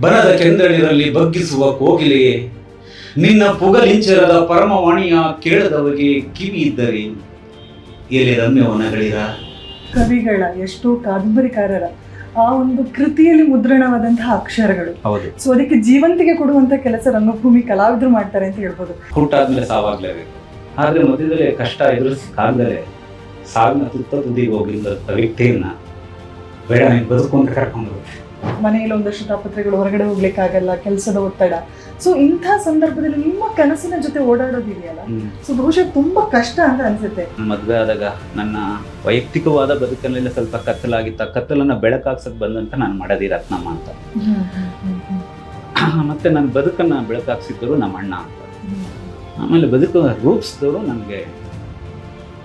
ಬನದ ಕೆಂದಳಿರಲ್ಲಿ ಬಗ್ಗಿಸುವ ಕೋಗಿಲೆಯೇ? ನಿನ್ನ ಪುಗಲಿಂಚರದ ಪರಮವಾಣಿಯ ಕೇಳದವರಿಗೆ ಕಿವಿ ಇದ್ದರೆ ಎಲೆ ರಮ್ಯವನಗಳಿರ ಕವಿಗಳ ಎಷ್ಟೋ ಕಾದಂಬರಿಕಾರರ ಆ ಒಂದು ಕೃತಿಯಲ್ಲಿ ಮುದ್ರಣವಾದಂತಹ ಅಕ್ಷರಗಳು. ಹೌದು. ಸೊ ಅದಕ್ಕೆ ಜೀವಂತಿಗೆ ಕೊಡುವಂತ ಕೆಲಸ ರಂಗಭೂಮಿ ಕಲಾವಿದರು ಮಾಡ್ತಾರೆ ಅಂತ ಹೇಳ್ಬೋದು. ಹುಟ್ಟಾದ್ಮೇಲೆ ಸಾವಾಗ್ಲೇಬೇಕು ಆದ್ರೆ ಮಧ್ಯದಲ್ಲಿ ಕಷ್ಟ ಎದುರಿಸಿ ಕಾಲದಲ್ಲೇ ಸಾವಿನ ತುತ್ತ ತುದಿಗೆ ಹೋಗಿದ್ದಂಥ ವ್ಯಕ್ತಿಯನ್ನ ಬೇಡ ನೀನು ಬದುಕು ಅಂತ ಕರ್ಕೊಂಡು. ಮನೆಯಲ್ಲಿ ಒಂದಷ್ಟು ತಾಪತ್ರೆಗಳು ಹೊರಗಡೆ ಹೋಗ್ಲಿಕ್ಕಾಗಲ್ಲ ಕೆಲಸದ ಒತ್ತಡ. ಸೊ ಇಂಥ ಸಂದರ್ಭದಲ್ಲಿ ನಿಮ್ಮ ಕನಸಿನ ಜೊತೆ ಓಡಾಡೋದಿದೆಯಲ್ಲ. ಸೊ ಬಹುಶಃ ತುಂಬಾ ಕಷ್ಟ ಅಂತ ಅನ್ಸುತ್ತೆ. ಮದ್ವೆ ಆದಾಗ ನನ್ನ ವೈಯಕ್ತಿಕವಾದ ಬದುಕಲ್ಲೆಲ್ಲ ಸ್ವಲ್ಪ ಕತ್ತಲಾಗಿತ್ತು. ಆ ಕತ್ತಲನ್ನ ಬೆಳಕಾಗ್ಸಕ್ ಬಂದಂತ ನಾನು ಮಾಡದಿ ರತ್ನಮ್ಮ ಅಂತ. ಮತ್ತೆ ನನ್ನ ಬದುಕನ್ನ ಬೆಳಕಾಕ್ಸಿದ್ದರು ನಮ್ಮ ಅಣ್ಣ ಅಂತ ಆಮೇಲೆ ಬದುಕು ರೂಪಿಸಿದವರು ನನಗೆ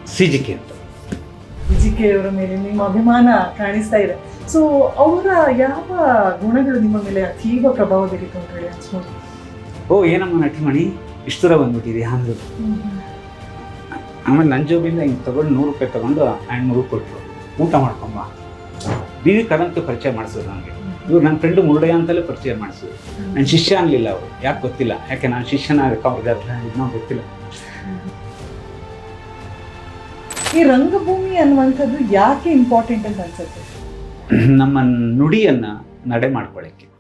ಸಿಜಿಕೆ ಅಂತ. ಸಿಜಿಕೆಯವರ ಅವರ ಮೇಲೆ ನಿಮ್ಮ ಅಭಿಮಾನ ಕಾಣಿಸ್ತಾ ಇದೆ. ಸೊ ಅವರ ಯಾವ ಗುಣಗಳು ನಿಮ್ಮ ಮೇಲೆ ಅತೀವ ಪ್ರಭಾವ ಬೀರಿತು ಅಂತ ಹೇಳಿ ಅನ್ಸ್ಬೋದು? ಓ ಏನಮ್ಮ ನಟಿಮಣಿ? ಇಷ್ಟು ದೂರ ಬಂದ್ಬಿಟ್ಟಿದೆ ಅಂದ್ರು ಆಮೇಲೆ ನನ್ನ ಜೋಬಿಂದ ಹಿಂಗೆ ತಗೊಂಡು ನೂರು ರೂಪಾಯಿ ತಗೊಂಡು ಆ್ಯಂಡ್ ನೂರು ಕೊಟ್ಟರು. ಊಟ ಮಾಡ್ಕೊಂಬ. ಬಿ ವಿ ಕರಂತ ಪರಿಚಯ ಮಾಡಿಸೋದು ನನಗೆ. ಇವ್ರು ನನ್ನ ಫ್ರೆಂಡು ಮುರುಡಯ್ಯ ಅಂತಲೇ ಪರಿಚಯ ಮಾಡಿಸೋದು ನನ್ನ ಶಿಷ್ಯ ಅನ್ನಲಿಲ್ಲ ಅವರು. ಯಾಕೆ ಗೊತ್ತಿಲ್ಲ. ಯಾಕೆ ನಾನು ಶಿಷ್ಯನ ಇದನ್ನ ಗೊತ್ತಿಲ್ಲ. ಈ ರಂಗಭೂಮಿ ಅನ್ನುವಂಥದ್ದು ಯಾಕೆ ಇಂಪಾರ್ಟೆಂಟ್ ಅಂತ ಅನ್ಸುತ್ತೆ? ನಮ್ಮ ನುಡಿಯನ್ನು ನಡೆ ಮಾಡ್ಕೊಳ್ಳಿಕ್ಕೆ